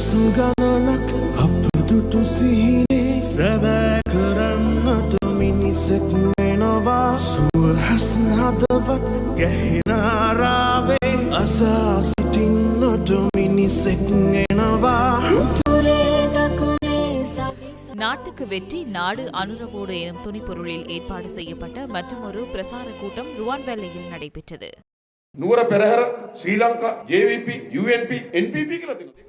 දසන් ගණනක් අප දුටු සිහිනේ සැබෑ කරන්නට මිනිසෙක් වෙනවා සුවහසන් හදවත් ගැහෙනාරාවේ අසා සිටින්නට මිනිසෙක් එනවා நாட்டுக்கு வெற்றி நாடு அனுரவோடு எனும் துணிப்பொருளில் ஏற்பாடு செய்யப்பட்ட மற்றொரு பிரசார கூட்டம் ருவான்வேலையில் நடைபெற்றது නුවර පෙරහැර ශ්‍රී ලංකා JVP UNP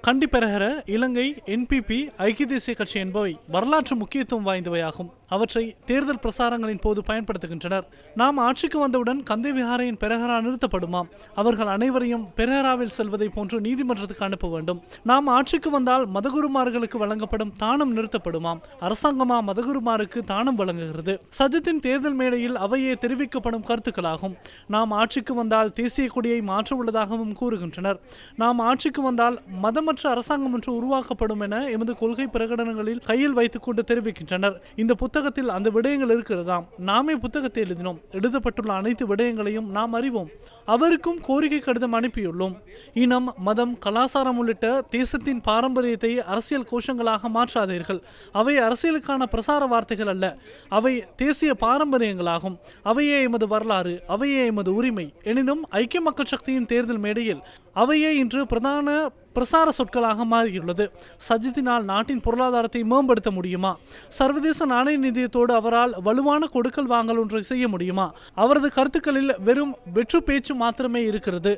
கண்டிப்பெறுகிற இலங்கை என்பிபி ஐக்கிய தேசிய கட்சி என்பவை வரலாற்று முக்கியத்துவம் வாய்ந்தவையாகும். அவற்றை தேர்தல் பிரசாரங்களின் போது பயன்படுத்துகின்றனர். நாம் ஆட்சிக்கு வந்தவுடன் கந்தைவிஹாரையின் பெரஹரா நிறுத்தப்படுமாம். அவர்கள் அனைவரையும் பெரஹராவில் செல்வதை போன்று நீதிமன்றத்துக்கு அனுப்ப வேண்டும். நாம் ஆட்சிக்கு வந்தால் மதகுருமார்களுக்கு வழங்கப்படும் தானம் நிறுத்தப்படுமாம். அரசாங்கமா மதகுருமாருக்கு தானம் வழங்குகிறது. சஜித்தின் தேர்தல் மேடையில் அவையே தெரிவிக்கப்படும் கருத்துக்களாகும். நாம் ஆட்சிக்கு வந்தால் தேசிய கொடியை மாற்ற உள்ளதாகவும் கூறுகின்றனர். நாம் ஆட்சிக்கு வந்தால் மதம் குற்றமற்ற அரசாங்கம் ஒன்று உருவாக்கப்படும் என எமது கொள்கை பிரகடனங்களில் கையில் வைத்துக்கொண்டு தெரிவிக்கின்றனர். இந்த புத்தகத்தில் அந்த விடயங்கள் இருக்கிறதாம். நாமே புத்தகத்தை எழுதினோம். எழுதப்பட்டுள்ள அனைத்து விடயங்களையும் நாம் அறிவோம். அவருக்கும் கோரிக்கை கடிதம் அனுப்பியுள்ளோம். இனம் மதம் கலாச்சாரம் உள்ளிட்ட தேசத்தின் பாரம்பரியத்தை அரசியல் கோஷங்களாக மாற்றாதீர்கள். அவை அரசியலுக்கான பிரசார வார்த்தைகள் அல்ல. அவை தேசிய பாரம்பரியங்களாகும். அவையே எமது வரலாறு. அவையே எமது உரிமை. எனினும் ஐக்கிய மக்கள் சக்தியின் தேர்தல் மேடையில் அவையே இன்று பிரதான பிரசார சொற்களாக மாறியுள்ளது. சஜித்தினால் நாட்டின் பொருளாதாரத்தை மேம்படுத்த முடியுமா? சர்வதேச நாணய நிதியத்தோடு அவரால் வலுவான கொடுக்கல் வாங்கல் ஒன்றை செய்ய முடியுமா? அவரது கருத்துக்களில் வெறும் வெற்று பேச்சு மாத்திரமே இருக்கிறது.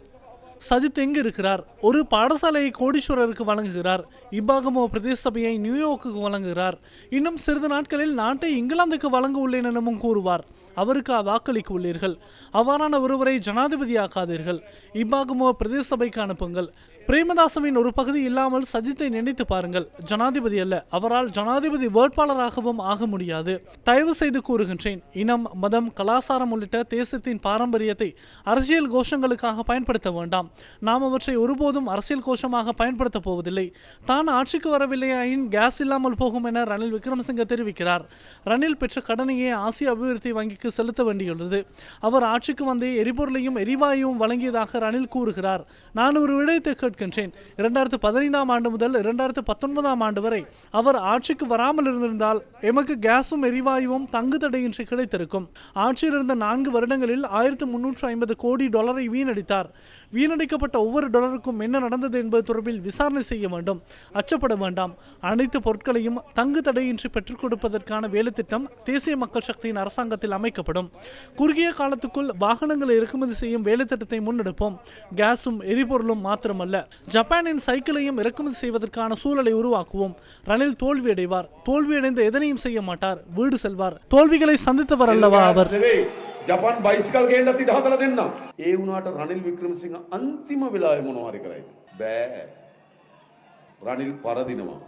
சஜித் எங்கு இருக்கிறார் ஒரு பாடசாலையை கோடீஸ்வரருக்கு வழங்குகிறார். இப்பாகமோ பிரதேச சபையை நியூயார்க்குக்கு வழங்குகிறார். இன்னும் சிறிது நாட்களில் நாட்டை இங்கிலாந்துக்கு வழங்க உள்ளேன் எனவும் கூறுவார். அவருக்கு வாக்களிக்க உள்ளீர்கள். அவ்வாறான ஒருவரை ஜனாதிபதியாக்காதீர்கள். இப்பாகமோ பிரதேச சபைக்கு அனுப்புங்கள். பிரேமதாசவின் ஒரு பகுதி இல்லாமல் சஜித்தை நினைத்து பாருங்கள். ஜனாதிபதி அல்ல அவரால் ஜனாதிபதி வேட்பாளராகவும் ஆக முடியாது. தயவு செய்து கூறுகின்றேன் இனம் மதம் கலாசாரம் உள்ளிட்ட தேசத்தின் பாரம்பரியத்தை அரசியல் கோஷங்களுக்காக பயன்படுத்த வேண்டாம். நாம் அவற்றை ஒருபோதும் அரசியல் கோஷமாக பயன்படுத்தப் போவதில்லை. தான் ஆட்சிக்கு வரவில்லையாயின் கேஸ் இல்லாமல் போகும் என ரணில் விக்ரமசிங்க தெரிவிக்கிறார். ரணில் பெற்ற கடனையே ஆசிய அபிவிருத்தி வங்கிக்கு செலுத்த வேண்டியுள்ளது. அவர் ஆட்சிக்கு வந்து எரிபொருளையும் எரிவாயுவும் வழங்கியதாக ரணில் கூறுகிறார். நான் ஒரு விடயத்தை கேட்கின்றேன். இரண்டாயிரத்து பதினைந்தாம் ஆண்டு முதல் இரண்டாயிரத்து பத்தொன்பதாம் ஆண்டு வரை அவர் ஆட்சிக்கு வராமல் இருந்திருந்தால் எமக்கு கேஸும் எரிவாயுவும் தங்கு தடையின்றி கிடைத்திருக்கும். ஆட்சியில் இருந்த நான்கு வருடங்களில் ஆயிரத்து முன்னூற்று ஐம்பது கோடி டாலரை வீணடித்தார். வீணடிக்கப்பட்ட ஒவ்வொரு டாலருக்கும் என்ன நடந்தது என்பது தொடர்பில் விசாரணை செய்ய வேண்டும். அச்சப்பட வேண்டாம். அனைத்து பொருட்களையும் தங்கு தடையின்றி பெற்றுக் கொடுப்பதற்கான வேலைத்திட்டம் தேசிய மக்கள் சக்தியின் அரசாங்கத்தில் அமைக்கப்படும். குறுகிய காலத்துக்குள் வாகனங்களை இறக்குமதி செய்யும் வேலைத்திட்டத்தை முன்னெடுப்போம். கேஸும் எரிபொருளும் மாத்திரமல்ல. ஜப்பானின் சைக்கிளையும் இறக்குமதி செய்வதற்கான சூழலை உருவாக்குவோம் ரணில் தோல்வியடைவார் தோல்வியடைந்து எதனையும் செய்ய மாட்டார் வீடு செல்வார் தோல்விகளை சந்தித்தவர் அல்லவா அவர் නෙවෙයි. ජපන් බයිසිකල් ගේන්නත් ඉඩ හදලා දෙන්නම්. ඒ වුණාට රනිල් වික්‍රමසිංහ අන්තිම වෙලාවේ මොනවා හරි කරයිද? බෑ. රනිල් පරදිනවා.